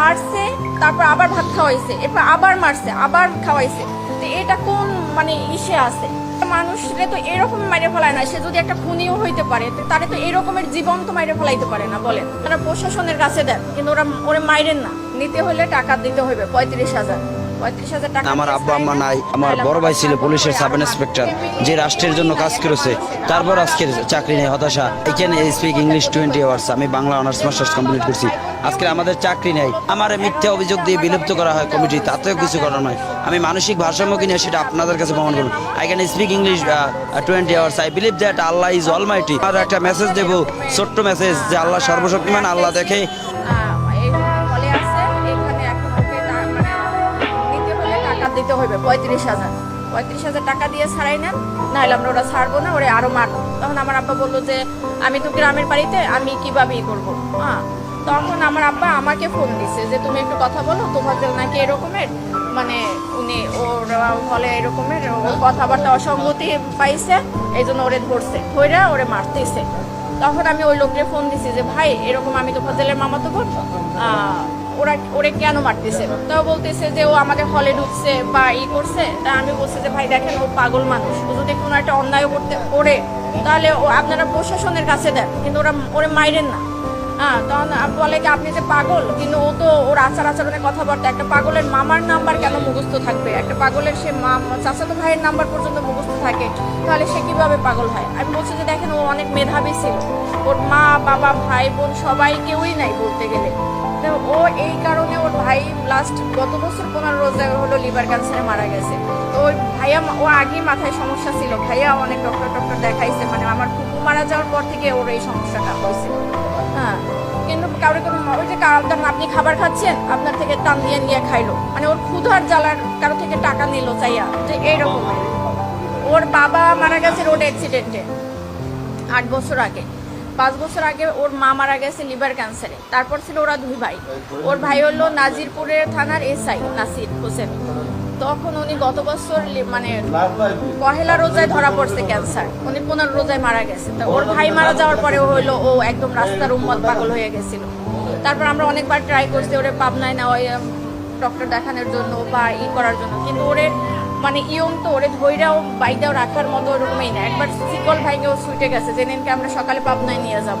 মারছে, তারপর আবার ভাত খাওয়াইছে, এরপর আবার মারছে, আবার খাওয়াইছে। তো এটা কোন মানে ইসে আছে? মানুষরে তো এরকম মাইরে ফেলায় না, সে যদি একটা খুনিও হইতে পারে তারে তো এরকমের জীবন তো মাইরে ফেলাইতে পারে না বলে তারা প্রশাসনের কাছে দেন, কিন্তু ওরা ওরা মাইরেন না। নিতে হলে টাকা দিতে হবে পঁয়ত্রিশ হাজার। আমার আব্বা আম্মা নাই। আমার বড় ভাই ছিল পুলিশের সাব ইন্সপেক্টর যে রাষ্ট্রের জন্য কাজ করেছে। তারপর আজকের চাকরি নেই হতাশা। এখানে স্পিক ইংলিশ টোয়েন্টি আওয়ার্স আমি বাংলা অনার্স মাস্টার্স কমপ্লিট করছি। আজকে আমাদের চাকরি নেই। আমার মিথ্যা অভিযোগ দিয়ে বিলুপ্ত করা হয় কমিটি তাতেও কিছু করার নয়। আমি মানসিক ভারসাম্য কিনে সেটা আপনাদের কাছে প্রমাণ করুন I can speak English twenty hours I believe that Allah is আর একটা মেসেজ দেবো ছোট্ট মেসেজ যে আল্লাহ সর্বশক্তিমান আল্লাহ দেখে হবে পঁয়ত্রিশ হাজার। পঁয়ত্রিশ হাজার টাকা দিয়ে ছাড়াই না নাহলে আমরা ওরা ছাড়বো না, ওরা আরও মারবো। তখন আমার আব্বা বলল যে, আমি তো গ্রামের বাড়িতে, আমি কীভাবে ই করব? হ্যাঁ তখন আমার আব্বা আমাকে ফোন দিছে যে, তুমি একটু কথা বলো তোমাদের নাকি এরকমের মানে উনি ওর ফলে এরকমের, ওর কথাবার্তা অসঙ্গতি পাইছে এই জন্য ওরে ধরছে, ধইরা ওরে মারতেছে। তখন আমি ওই লোককে ফোন দিছি যে, ভাই, এরকম আমি তো ফজলের মামা তো বোন ওরা ওরে কেন মারতেছে? তো বলতেছে যে ও আমাদের হলে ঢুকছে বা ই করছে। তা আমি বলছি যে, ভাই, দেখেন, ও পাগল মানুষ। ও যদি কোনো একটা অন্যায় করতে, করে, তাহলে ও আপনারা প্রশাসনের কাছে দেন। কিন্তু ওরা, ওরে মাইরেন না। হ্যাঁ তখন বলে কি, আপনি যে পাগল? কিন্তু ও তো ওর আচার আচরণের কথাবার্তা, একটা পাগলের মামার নাম্বার কেন মুখস্থ থাকবে? একটা পাগলের সে মা চাচাতো ভাইয়ের নাম্বার পর্যন্ত মুখস্থ থাকে, তাহলে সে কীভাবে পাগল হয়? আমি বলছি যে, দেখেন, ও অনেক মেধাবী ছিল। ওর মা, বাবা, ভাই, বোন সবাই কেউই নাই বলতে গেলে। তো ও এই কারণে ওর ভাই লাস্ট গত বছর পনেরো রোজা হলো, লিভার ক্যান্সারে মারা গেছে। তো ওই ভাইয়া, ও আগেই মাথায় সমস্যা ছিল। ভাইয়া অনেক ডক্টর টক্টর দেখাইছে। মানে আমার ফুপু মারা যাওয়ার পর থেকে ওর এই সমস্যাটা হয়েছে। হ্যাঁ কিন্তু কারোর কোনো ওই যে কারণ আপনি খাবার খাচ্ছেন, আপনার থেকে টান দিয়ে নিয়ে খাইলো। মানে ওর ক্ষুধার জ্বালার কারও থেকে টাকা নিল চাইয়া, যে এইরকম। ওর বাবা মারা গেছে রোড অ্যাক্সিডেন্টে আট বছর আগে। পাঁচ বছর আগে ওর মা মারা গেছে লিভার ক্যান্সারে তারপর ছিল ওরা দুই ভাই। ওর ভাই হলো নাজিরপুরের থানার এসআই, নাসির হোসেন। তখন উনি গত বছর মানে পহেলা রোজায় ধরা পড়ছে ক্যান্সার উনি পনেরো রোজায় মারা গেছে। তা ওর ভাই মারা যাওয়ার পরে ও হইল ও একদম রাস্তার উম্মত পাগল হয়ে গেছিল। তারপর আমরা অনেকবার ট্রাই করছি ওরে পাবনায় না, ওই ডক্টর দেখানোর জন্য বা ই করার জন্য। কিন্তু ওরে মানে ইয়ং তো, ওরে ধৈরাও বাইদাও রাখার মতো ওরকমই না। একবার শিকল ভাইকেও ছুটে গেছে। যে দিনকে আমরা সকালে পাবনায় নিয়ে যাব।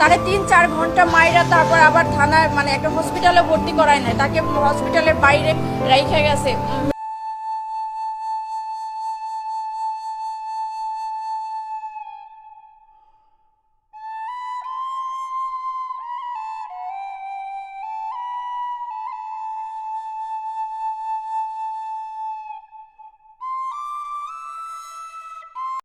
তারে তিন, চার ঘণ্টা মাইরা তারপর আবার থানায় মানে একটা হসপিটালে ভর্তি করায় নাই। তাকে হসপিটালের বাইরে রেখে গেছে।